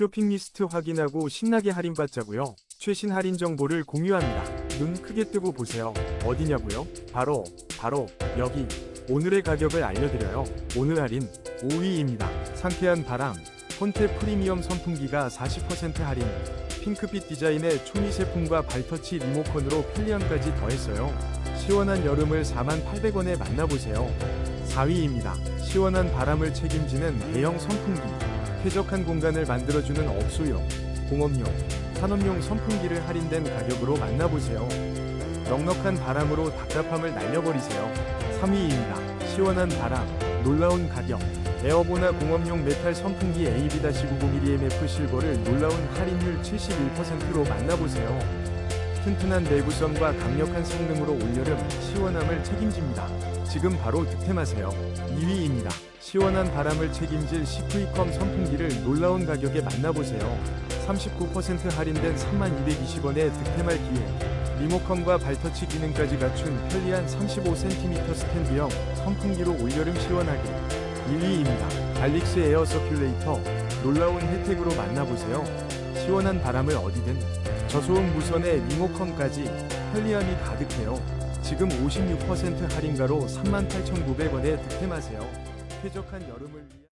쇼핑 리스트 확인하고 신나게 할인받자고요. 최신 할인 정보를 공유합니다. 눈 크게 뜨고 보세요. 어디냐고요? 바로 바로 여기. 오늘의 가격을 알려드려요. 오늘 할인 5위입니다. 상쾌한 바람 폰테 프리미엄 선풍기가 40% 할인. 핑크빛 디자인의 초미 제품과 발터치 리모컨으로 편리함까지 더했어요. 시원한 여름을 48,800원에 만나보세요. 4위입니다. 시원한 바람을 책임지는 대형 선풍기. 쾌적한 공간을 만들어주는 업소용, 공업용, 산업용 선풍기를 할인된 가격으로 만나보세요. 넉넉한 바람으로 답답함을 날려버리세요. 3위입니다. 시원한 바람, 놀라운 가격. 에어보나 공업용 메탈 선풍기 AB-901EMF 실버를 놀라운 할인율 71%로 만나보세요. 튼튼한 내구성과 강력한 성능으로 올여름 시원함을 책임집니다. 지금 바로 득템하세요. 2위입니다. 시원한 바람을 책임질 시크이컴 선풍기를 놀라운 가격에 만나보세요. 39% 할인된 3220원에 득템할 기회. 리모컨과 발터치 기능까지 갖춘 편리한 35cm 스탠드형 선풍기로 올여름 시원하게. 1위입니다. 알릭스 에어 서큘레이터 놀라운 혜택으로 만나보세요. 시원한 바람을 어디든 저소음 무선의 리모컨까지 편리함이 가득해요. 지금 56% 할인가로 38,900원에 득템하세요. 쾌적한 여름을 위한